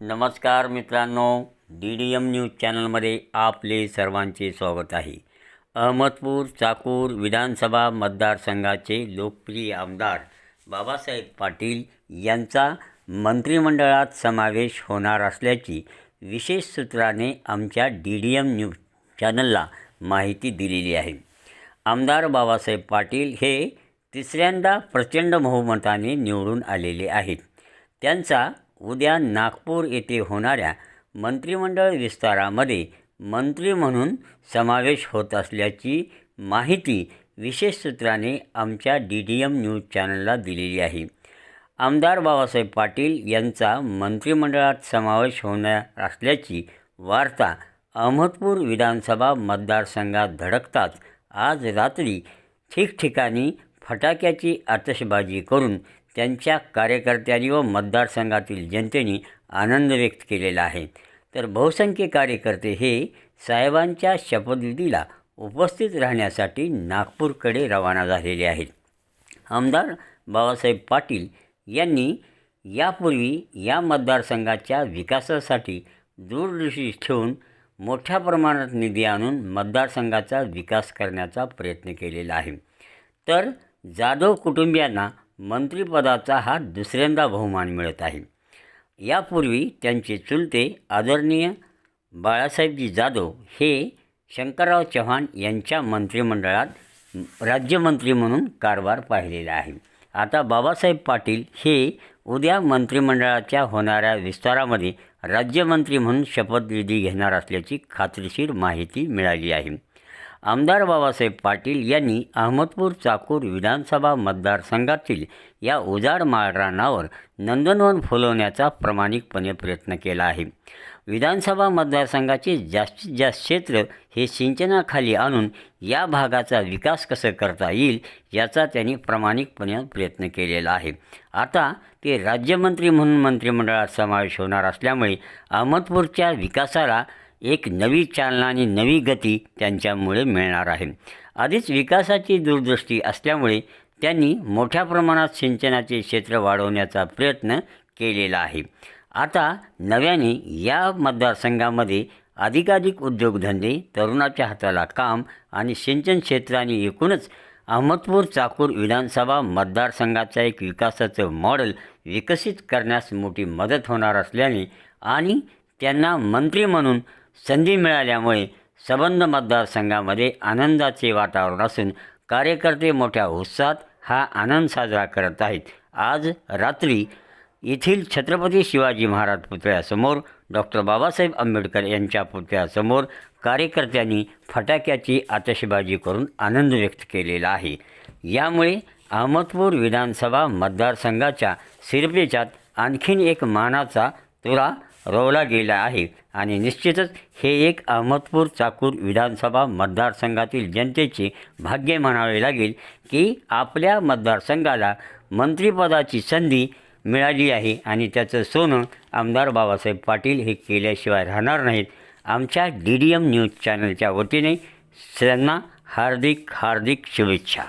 नमस्कार मित्रांनो D D M news चॅनलमध्ये आपले सर्वांचे स्वागत आहे. अहमदपूर चाकूर विधानसभा मतदारसंघाचे लोकप्रिय आमदार बाबासाहेब पाटील यांचा मंत्रिमंडळात समावेश होणार असल्याची विशेष सूत्राने आमच्या डी डी एम न्यूज चॅनलला माहिती दिलेली आहे. आमदार बाबासाहेब पाटील हे तिसऱ्यांदा प्रचंड बहुमताने निवडून आलेले आहेत. त्यांचा उद्या नागपूर येथे होणाऱ्या मंत्रिमंडळ विस्तारामध्ये मंत्री म्हणून समावेश होत असल्याची माहिती विशेष सूत्राने आमच्या डी डी एम न्यूज चॅनलला दिलेली आहे. आमदार बाबासाहेब पाटील यांचा मंत्रिमंडळात समावेश होणार असल्याची वार्ता अहमदपूर विधानसभा मतदारसंघात धडकताच आज रात्री ठिकठिकाणी फटाक्याची आतषबाजी करून त्यांच्या कार्यकर्त्यांनी व मतदारसंघातील जनतेने आनंद व्यक्त केलेला आहे. तर बहुसंख्य कार्यकर्ते हे साहेबांच्या शपथविधीला उपस्थित राहण्यासाठी नागपूरकडे रवाना झालेले आहेत. आमदार बाबासाहेब पाटील यांनी यापूर्वी या मतदारसंघाच्या विकासासाठी दूरदृष्टी ठेवून मोठ्या प्रमाणात निधी आणून मतदारसंघाचा विकास करण्याचा प्रयत्न केलेला आहे. तर जाधव कुटुंबियांना मंत्रिपदाचा हा दुसऱ्यांदा बहुमान मिळत आहे. यापूर्वी त्यांचे चुलते आदरणीय बाळासाहेबजी जाधव हे शंकरराव चव्हाण यांच्या मंत्रिमंडळात राज्यमंत्री म्हणून कारभार पाहिलेला आहे. आता बाबासाहेब पाटील हे उद्या मंत्रिमंडळाच्या होणाऱ्या विस्तारामध्ये राज्यमंत्री म्हणून शपथविधी घेणार असल्याची खात्रीशीर माहिती मिळाली आहे. आमदार बाबासाहेब पाटील यांनी अहमदपूर चाकूर विधानसभा मतदारसंघातील या उजाड माळरानावर नंदनवन फुलवण्याचा प्रामाणिकपणे प्रयत्न केला आहे. विधानसभा मतदारसंघाचे जास्तीत जास्त क्षेत्र हे सिंचनाखाली आणून या भागाचा विकास कसं करता येईल याचा त्यांनी प्रामाणिकपणे प्रयत्न केलेला आहे. आता ते राज्यमंत्री म्हणून मंत्रिमंडळात समावेश होणार असल्यामुळे अहमदपूरच्या विकासाला एक नवी चालना आणि नवी गती त्यांच्यामुळे मिळणार आहे. आधीच विकासाची दूरदृष्टी असल्यामुळे त्यांनी मोठ्या प्रमाणात सिंचनाचे क्षेत्र वाढवण्याचा प्रयत्न केलेला आहे. आता नव्याने या मतदारसंघामध्ये अधिकाधिक उद्योगधंदे तरुणाच्या हाताला काम आणि सिंचन क्षेत्राने एकूणच अहमदपूर चाकूर विधानसभा मतदारसंघाचा एक विकासाचं मॉडेल विकसित करण्यास मोठी मदत होणार असल्याने आणि त्यांना मंत्री म्हणून संधी मिळाल्यामुळे सबंध मतदारसंघामध्ये आनंदाचे वातावरण असून कार्यकर्ते मोठ्या उत्साहात हा आनंद साजरा करत आहेत. आज रात्री येथील छत्रपती शिवाजी महाराज पुतळ्यासमोर डॉक्टर बाबासाहेब आंबेडकर यांच्या पुतळ्यासमोर कार्यकर्त्यांनी फटाक्याची आतषबाजी करून आनंद व्यक्त केलेला आहे. यामुळे अहमदपूर विधानसभा मतदारसंघाच्या सिरपेच्यात आणखीन एक मानाचा तुरा रोवला गेला आहे आणि निश्चितच हे एक अहमदपूर चाकूर विधानसभा मतदारसंघातील जनतेचे भाग्य म्हणावे लागेल की आपल्या मतदारसंघाला मंत्रिपदाची संधी मिळाली आहे आणि त्याचं सोनं आमदार बाबासाहेब पाटील हे केल्याशिवाय राहणार नाहीत. आमच्या डी डी एम न्यूज चॅनलच्या वतीने त्यांना हार्दिक हार्दिक शुभेच्छा.